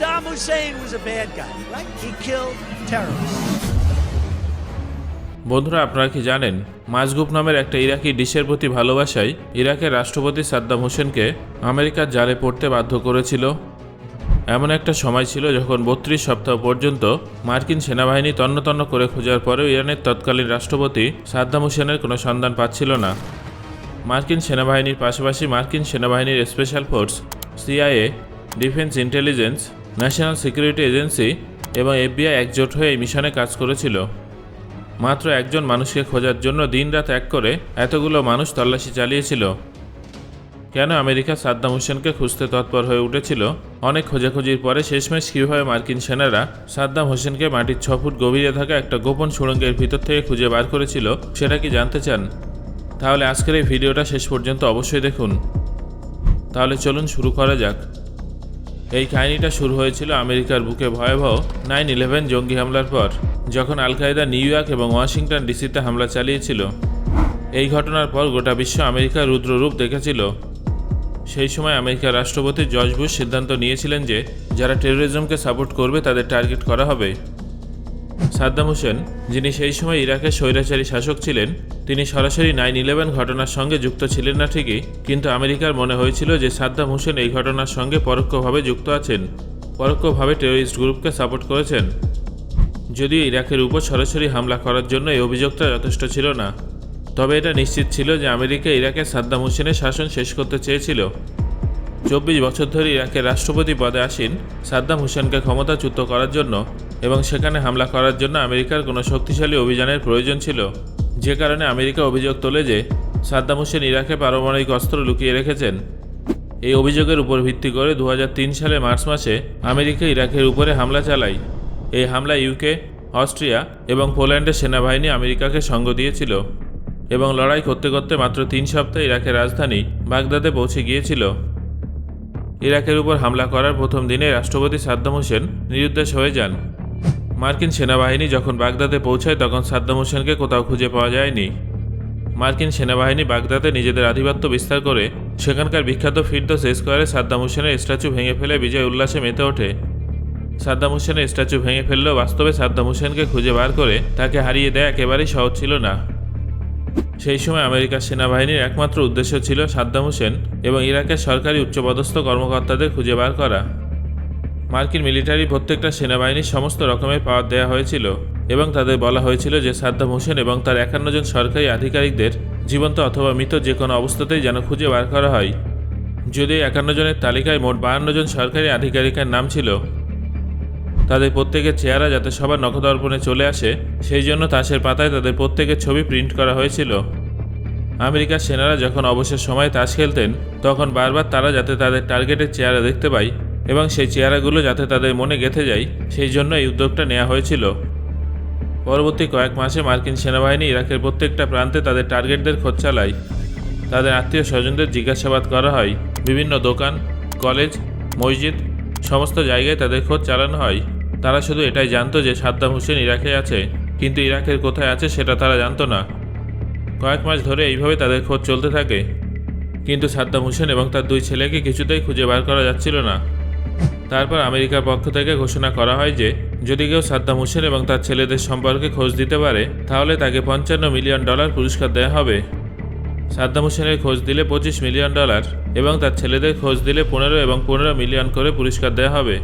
Saddam Hussein was a bad guy, right? He killed terrorists. বন্ধুরা আপনারা কি জানেন মাজগুপ নামের একটা ইরাকি ডিশের প্রতি ভালোবাসায় ইরাকের রাষ্ট্রপতি সাদ্দাম হোসেনকে আমেরিকার জালে পড়তে বাধ্য করেছিল এমন একটা সময় ছিল যখন বত্রিশ সপ্তাহ পর্যন্ত মার্কিন সেনাবাহিনী তন্ন তন্ন করে খোঁজার পরেও ইরানের তৎকালীন রাষ্ট্রপতি সাদ্দাম হোসেনের কোনো সন্ধান পাচ্ছিল না মার্কিন সেনাবাহিনীর পাশাপাশি মার্কিন সেনাবাহিনীর special force CIA defence intelligence national security agency এবং এফবিআই একজোট হয়ে এই মিশনে কাজ করেছিল। মাত্র একজন মানুষকে খোঁজার জন্য দিনরাত এক করে এতগুলো মানুষ তল্লাশি চালিয়েছিল। কেন আমেরিকা সাদ্দাম হোসেনকে খুঁজতে তৎপর হয়ে উঠেছিল? অনেক খোঁজাখুঁজির পরে শেষমেশ কীভাবে মার্কিন সেনারা সাদ্দাম হোসেনকে মাটির ছ ফুট গভীরে থাকা একটা গোপন সুড়ঙ্গের ভিতর থেকে খুঁজে বার করেছিল, সেটা কি জানতে চান? তাহলে আজকের এই ভিডিওটা শেষ পর্যন্ত অবশ্যই দেখুন। তাহলে চলুন শুরু করা যাক। এই কাহিনীটা শুরু হয়েছিল আমেরিকার বুকে ভয়াবহ নাইন ইলেভেন জঙ্গি হামলার পর, যখন আল কায়দা নিউ ইয়র্ক এবং ওয়াশিংটন ডিসিতে হামলা চালিয়েছিল। এই ঘটনার পর গোটা বিশ্ব আমেরিকার রুদ্ররূপ দেখেছিল। সেই সময় আমেরিকার রাষ্ট্রপতি জর্জ বুশ সিদ্ধান্ত নিয়েছিলেন যে, যারা টেরোরিজমকে সাপোর্ট করবে, তাদের টার্গেট করা হবে। সাদ্দাম হোসেন, যিনি সেই সময় ইরাকের স্বৈরাচারী শাসক ছিলেন, তিনি সরাসরি নাইন ইলেভেন ঘটনার সঙ্গে যুক্ত ছিলেন না ঠিকই, কিন্তু আমেরিকার মনে হয়েছিল যে সাদ্দাম হোসেন এই ঘটনার সঙ্গে পরোক্ষভাবে যুক্ত আছেন, পরোক্ষভাবে টেরোরিস্ট গ্রুপকে সাপোর্ট করেছেন। যদিও ইরাকের উপর সরাসরি হামলা করার জন্য এই অভিযোগটা যথেষ্ট ছিল না, তবে এটা নিশ্চিত ছিল যে আমেরিকা ইরাকে সাদ্দাম হোসেনের শাসন শেষ করতে চেয়েছিল। চব্বিশ বছর ধরে ইরাকের রাষ্ট্রপতি পদে আসীন সাদ্দাম হোসেনকে ক্ষমতাচ্যুত করার জন্য এবং সেখানে হামলা করার জন্য আমেরিকার কোনো শক্তিশালী অভিযানের প্রয়োজন ছিল। যে কারণে আমেরিকা অভিযোগ তোলে যে সাদ্দাম হোসেন ইরাকে পারমাণবিক অস্ত্র লুকিয়ে রেখেছেন। এই অভিযোগের উপর ভিত্তি করে দু হাজার তিন সালে মার্চ মাসে আমেরিকা ইরাকের উপরে হামলা চালায়। এই হামলা ইউকে, অস্ট্রিয়া এবং পোল্যান্ডের সেনাবাহিনী আমেরিকাকে সঙ্গ দিয়েছিল এবং লড়াই করতে করতে মাত্র তিন সপ্তাহে ইরাকের রাজধানী বাগদাদে পৌঁছে গিয়েছিল। ইরাকের উপর হামলা করার প্রথম দিনে রাষ্ট্রপতি সাদ্দাম হোসেন নিরুদ্দেশ হয়ে যান। মার্কিন সেনাবাহিনী যখন বাগদাদে পৌঁছায়, তখন সাদ্দাম হোসেনকে কোথাও খুঁজে পাওয়া যায়নি। মার্কিন সেনাবাহিনী বাগদাদে নিজেদের আধিপত্য বিস্তার করে সেখানকার বিখ্যাত ফিরদোস স্কোয়ারে সাদ্দাম হোসেনের স্ট্যাচু ভেঙে ফেলে বিজয় উল্লাসে মেতে ওঠে। সাদ্দাম হোসেনের স্ট্যাচু ভেঙে ফেললেও বাস্তবে সাদ্দাম হোসেনকে খুঁজে বার করে তাকে হারিয়ে দেয়া একেবারেই সহজ ছিল না। সেই সময় আমেরিকার সেনাবাহিনীর একমাত্র উদ্দেশ্য ছিল সাদ্দাম হোসেন এবং ইরাকের সরকারি উচ্চপদস্থ কর্মকর্তাদের খুঁজে বার করা। মার্কিন মিলিটারি প্রত্যেকটা সেনাবাহিনীর সমস্ত রকমের পাওয়ার দেওয়া হয়েছিল এবং তাদের বলা হয়েছিল যে সাদ্দাম হোসেন এবং তার একান্ন জন সরকারি আধিকারিকদের জীবন্ত অথবা মৃত যে কোনো অবস্থাতেই যেন খুঁজে বার করা হয়। যদি একান্ন জনের তালিকায় মোট বাহান্ন জন সরকারি আধিকারিকের নাম ছিল। তাদের প্রত্যেকের চেহারা যাতে সবার নখদর্পণে চলে আসে, সেই জন্য তাসের পাতায় তাদের প্রত্যেকের ছবি প্রিন্ট করা হয়েছিল। আমেরিকার সেনারা যখন অবসর সময় তাস খেলতেন, তখন বারবার তারা যাতে তাদের টার্গেটের চেহারা দেখতে পায় এবং সেই চেহারাগুলো যাতে তাদের মনে গেঁথে যায়, সেই জন্য এই উদ্যোগটা নেওয়া হয়েছিল। পরবর্তী কয়েক মাসে মার্কিন সেনাবাহিনী ইরাকের প্রত্যেকটা প্রান্তে তাদের টার্গেটদের খোঁজ চালায়। তাদের আত্মীয় স্বজনদের জিজ্ঞাসাবাদ করা হয়, বিভিন্ন দোকান, কলেজ, মসজিদ, সমস্ত জায়গায় তাদের খোঁজ চালানো হয়। তারা শুধু এটাই জানতো যে সাদ্দাম হোসেন ইরাকে আছে, কিন্তু ইরাকের কোথায় আছে সেটা তারা জানতো না। কয়েক মাস ধরে এইভাবে তাদের খোঁজ চলতে থাকে। কিন্তু সাদ্দাম হোসেন এবং তার দুই ছেলেকে কিছুতেই খুঁজে বার করা যাচ্ছিল না। তারপর আমেরিকার পক্ষ থেকে ঘোষণা করা হয় যে, যদি কেউ সাদ্দাম হোসেন এবং তার ছেলেদের সম্পর্কে খোঁজ দিতে পারে, তাহলে তাকে পঞ্চান্ন মিলিয়ন ডলার পুরস্কার দেওয়া হবে। সাদ্দাম হোসেনের খোঁজ দিলে পঁচিশ মিলিয়ন ডলার এবং তার ছেলেদের খোঁজ দিলে পনেরো এবং পনেরো মিলিয়ন করে পুরস্কার দেওয়া হবে।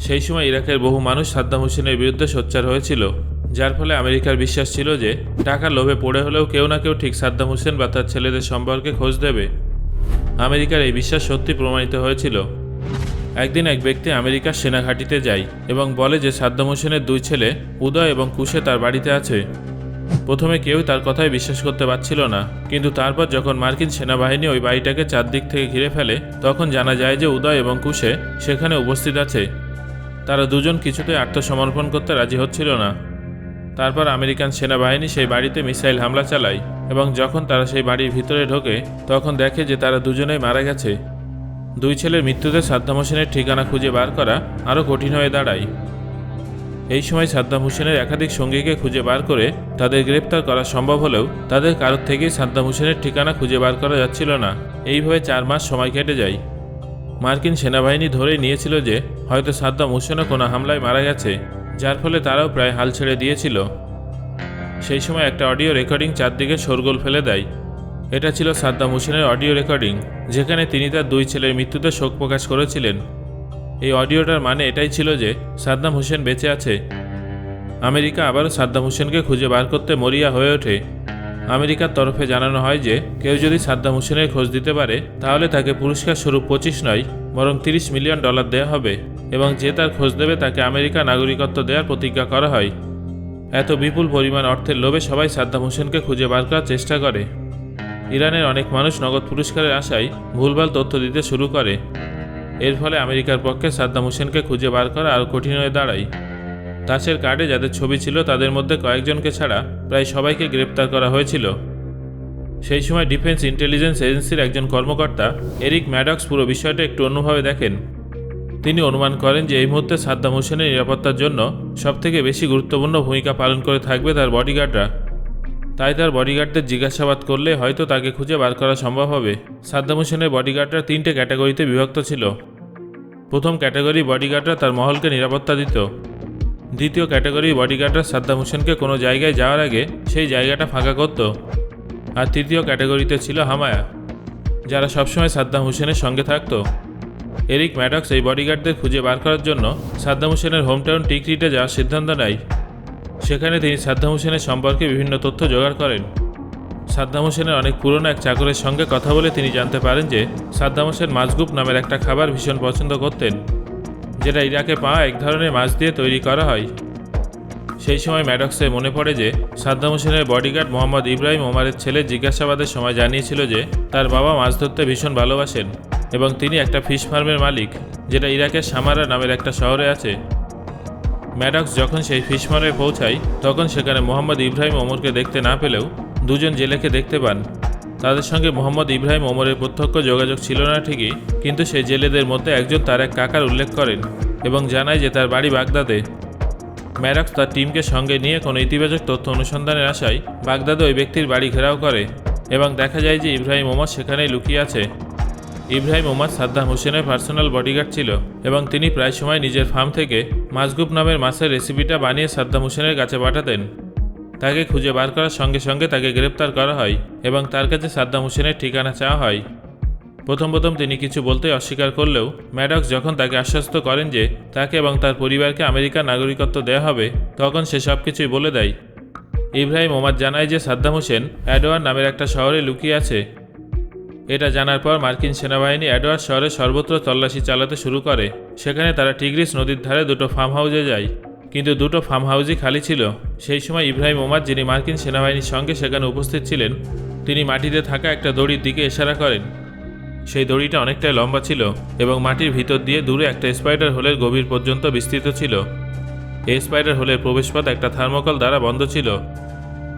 সেই সময় ইরাকের বহু মানুষ সাদ্দাম হোসেনের বিরুদ্ধে সোচ্চার হয়েছিল, যার ফলে আমেরিকার বিশ্বাস ছিল যে, টাকার লোভে পড়ে হলেও কেউ না কেউ ঠিক সাদ্দাম হোসেন বা তার ছেলেদের সম্পর্কে খোঁজ দেবে। আমেরিকার এই বিশ্বাস সত্যি প্রমাণিত হয়েছিল। একদিন এক ব্যক্তি আমেরিকার সেনাঘাঁটিতে যায় এবং বলে যে সাদ্দাম হোসেনের দুই ছেলে, উদয় এবং কুশে তার বাড়িতে আছে। প্রথমে কেউ তার কথায় বিশ্বাস করতে পারছিল না, কিন্তু তারপর যখন মার্কিন সেনাবাহিনী ওই বাড়িটাকে চারদিক থেকে ঘিরে ফেলে, তখন জানা যায় যে উদয় এবং কুশে সেখানে উপস্থিত আছে। তারা দুজন কিছুতে আত্মসমর্পণ করতে রাজি হচ্ছিল না। তারপর আমেরিকান সেনাবাহিনী সেই বাড়িতে মিসাইল হামলা চালায় এবং যখন তারা সেই বাড়ির ভিতরে ঢোকে, তখন দেখে যে তারা দুজনেই মারা গেছে। দুই ছেলের মৃত্যুতে সাদ্দাম হোসেনের ঠিকানা খুঁজে বার করা আরও কঠিন হয়ে দাঁড়ায়। এই সময় সাদ্দাম হোসেনের একাধিক সঙ্গীকে খুঁজে বার করে তাদের গ্রেপ্তার করা সম্ভব হলেও তাদের কারোর থেকেই সাদ্দাম হোসেনের ঠিকানা খুঁজে বার করা যাচ্ছিল না। এইভাবে চার মাস সময় কেটে যায়। মার্কিন সেনাবাহিনী ধরেই নিয়েছিল যে, হয়তো সাদ্দাম হুসেনও কোনো হামলায় মারা গেছে, যার ফলে তারাও প্রায় হাল ছেড়ে দিয়েছিল। সেই সময় একটা অডিও রেকর্ডিং চারদিকে শোরগোল ফেলে দেয়। এটা ছিল সাদ্দাম হোসেনের অডিও রেকর্ডিং, যেখানে তিনি তার দুই ছেলের মৃত্যুতে শোক প্রকাশ করেছিলেন। এই অডিওটার মানে এটাই ছিল যে সাদ্দাম হোসেন বেঁচে আছে। আমেরিকা আবারও সাদ্দাম হোসেনকে খুঁজে বার করতে মরিয়া হয়ে ওঠে। আমেরিকার তরফে জানানো হয় যে, কেউ যদি সাদ্দাম হোসেনের খোঁজ দিতে পারে, তাহলে তাকে পুরস্কার স্বরূপ পঁচিশ নয়, বরং তিরিশ মিলিয়ন ডলার দেওয়া হবে, এবং যে তার খোঁজ দেবে তাকে আমেরিকা নাগরিকত্ব দেওয়ার প্রতিজ্ঞা করা হয়। এত বিপুল পরিমাণ অর্থের লোভে সবাই সাদ্দাম হোসেনকে খুঁজে বার করার চেষ্টা করে। ইরানের অনেক মানুষ নগদ পুরস্কারের আশায় ভুলভাল তথ্য দিতে শুরু করে। এর ফলে আমেরিকার পক্ষে সাদ্দাম হোসেনকে খুঁজে বার করা আরও কঠিন হয়ে দাঁড়ায়। তাসের কার্ডে যাদের ছবি ছিল তাদের মধ্যে কয়েকজনকে ছাড়া প্রায় সবাইকে গ্রেপ্তার করা হয়েছিল। সেই সময় ডিফেন্স ইন্টেলিজেন্স এজেন্সির একজন কর্মকর্তা, এরিক ম্যাডক্স, পুরো বিষয়টা একটু অন্যভাবে দেখেন। তিনি অনুমান করেন যে এই মুহূর্তে সাদ্দাম হোসেনের নিরাপত্তার জন্য সবথেকে বেশি গুরুত্বপূর্ণ ভূমিকা পালন করে থাকবে তার বডিগার্ডরা তাই তার বডিগার্ডদের জিজ্ঞাসাবাদ করলে হয়তো তাকে খুঁজে বার করা সম্ভব হবে। সাদ্দাম হোসেনের বডিগার্ডরা তিনটে ক্যাটাগরিতে বিভক্ত ছিল। প্রথম ক্যাটাগরি বডিগার্ডরা তার মহলকে নিরাপত্তা দিত। দ্বিতীয় ক্যাটাগরি বডিগার্ডরা সাদ্দাম হোসেনকে কোনো জায়গায় যাওয়ার আগে সেই জায়গাটা ফাঁকা করত। আর তৃতীয় ক্যাটাগরিতে ছিল হামায়া, যারা সবসময় সাদ্দাম হোসেনের সঙ্গে থাকতো। এরিক ম্যাডক্স এই বডিগার্ডদের খুঁজে বার করার জন্য সাদ্দাম হোসেনের হোমটাউন টিকরিটে যাওয়ার সিদ্ধান্ত নেয়। সেখানে তিনি সাদ্দাম হোসেনের সম্পর্কে বিভিন্ন তথ্য জোগাড় করেন। সাদ্দাম হোসেনের অনেক পুরনো এক চাকরের সঙ্গে কথা বলে তিনি জানতে পারেন যে সাদ্দাম হোসেন মাছগুপ নামের একটা খাবার ভীষণ পছন্দ করতেন, যেটা ইরাকে পাওয়া এক ধরনের মাছ দিয়ে তৈরি করা হয়। সেই সময় ম্যাডক্সের মনে পড়ে যে সাদ্দাম হোসেনের বডিগার্ড মোহাম্মদ ইব্রাহিম ওমারের ছেলে জিজ্ঞাসাবাদের সময় জানিয়েছিল যে তার বাবা মাছ ধরতে ভীষণ ভালোবাসেন এবং তিনি একটা ফিশ ফার্মের মালিক, যেটা ইরাকের সামারা নামের একটা শহরে আছে। ম্যাডক্স যখন সেই ফিশ ফার্মে পৌঁছায়, তখন সেখানে মোহাম্মদ ইব্রাহিম ওমরকে দেখতে না পেলেও দুজন জেলেকে দেখতে পান। তাদের সঙ্গে মোহাম্মদ ইব্রাহিম ওমরের প্রত্যক্ষ যোগাযোগ ছিল না ঠিকই, কিন্তু সেই জেলেদের মধ্যে একজন তার এক কাকার উল্লেখ করেন এবং জানায় যে তার বাড়ি বাগদাদে। ম্যারক্স তার টিমকে সঙ্গে নিয়ে কোনো ইতিবাচক তথ্য অনুসন্ধানের আশায় বাগদাদে ওই ব্যক্তির বাড়ি ঘেরাও করে এবং দেখা যায় যে ইব্রাহিম ওমর সেখানেই লুকিয়ে আছে। ইব্রাহিম ওমর সাদ্দাম হোসেনের পার্সোনাল বডিগার্ড ছিল এবং তিনি প্রায় সময় নিজের ফার্ম থেকে মাছগুপ নামের মাছের রেসিপিটা বানিয়ে সাদ্দাম হোসেনের কাছে পাঠাতেন। তাকে খুঁজে বার করার সঙ্গে সঙ্গে তাকে গ্রেপ্তার করা হয় এবং তার কাছে সাদ্দাম হোসেনের ঠিকানা চাওয়া হয়। প্রথম প্রথম তিনি কিছু বলতে অস্বীকার করলেও ম্যাডক্স যখন তাকে আশ্বস্ত করেন যে তাকে এবং তার পরিবারকে আমেরিকার নাগরিকত্ব দেওয়া হবে, তখন সে সব কিছুই বলে দেয়। ইব্রাহিম ওমার জানায় যে সাদ্দাম হোসেন অ্যাডোয়ার নামের একটা শহরে লুকিয়ে আছে। এটা জানার পর মার্কিন সেনাবাহিনী অ্যাডওয়ার শহরে সর্বত্র তল্লাশি চালাতে শুরু করে। সেখানে তারা টিগ্রিস নদীর ধারে দুটো ফার্ম হাউসে যায়। কিন্তু দুটো ফার্ম হাউসই খালি ছিল। সেই সময় ইব্রাহিম ওমার, যিনি মার্কিন সেনাবাহিনীর সঙ্গে সেখানে উপস্থিত ছিলেন, তিনি মাটিতে থাকা একটা দড়ির দিকে ইশারা করেন। সেই দড়িটা অনেকটাই লম্বা ছিল এবং মাটির ভিতর দিয়ে দূরে একটা স্পাইডার হোলের গভীর পর্যন্ত বিস্তৃত ছিল। এই স্পাইডার হোলের প্রবেশপথ একটা থার্মোকল দ্বারা বন্ধ ছিল।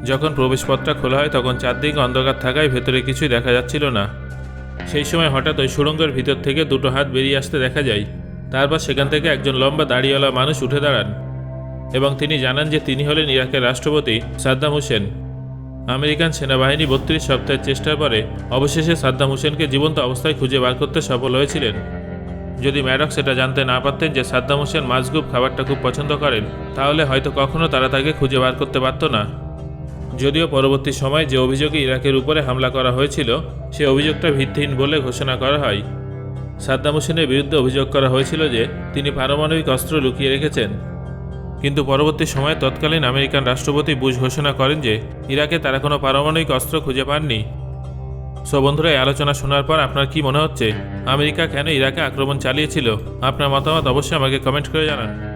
যখন প্রবেশপথটা খোলা হয়, তখন চারদিকে অন্ধকার থাকায় ভেতরে কিছুই দেখা যাচ্ছিল না। সেই সময় হঠাৎ ওই সুড়ঙ্গের ভিতর থেকে দুটো হাত বেরিয়ে আসতে দেখা যায়। তারপর সেখান থেকে একজন লম্বা দাড়িওয়ালা মানুষ উঠে দাঁড়ান এবং তিনি জানান যে তিনি হলেন ইরাকের রাষ্ট্রপতি সাদ্দাম হোসেন। আমেরিকান সেনাবাহিনী বত্রিশ সপ্তাহের চেষ্টার পরে অবশেষে সাদ্দাম হোসেনকে জীবন্ত অবস্থায় খুঁজে বার করতে সফল হয়েছিলেন। যদি ম্যাডক্স এটা জানতে না পারতেন যে সাদ্দাম হোসেন মাছগুপ খাবারটা খুব পছন্দ করেন, তাহলে হয়তো কখনো তারা তাকে খুঁজে বার করতে পারত না। যদিও পরবর্তী সময় যে অভিযোগে ইরাকের উপরে হামলা করা হয়েছিল, সে অভিযোগটা ভিত্তিহীন বলে ঘোষণা করা হয়। সাদ্দাম হোসেনের বিরুদ্ধে অভিযোগ করা হয়েছিল যে, তিনি পারমাণবিক অস্ত্র লুকিয়ে রেখেছেন। কিন্তু পরবর্তী সময়ে তৎকালীন আমেরিকান রাষ্ট্রপতি বুশ ঘোষণা করেন যে, ইরাকে তারা কোনো পারমাণবিক অস্ত্র খুঁজে পাননি। সো বন্ধুরা, এই আলোচনা শোনার পর আপনার কি মনে হচ্ছে? আমেরিকা কেন ইরাকে আক্রমণ চালিয়েছিল? আপনার মতামত অবশ্যই আমাকে কমেন্ট করে জানান।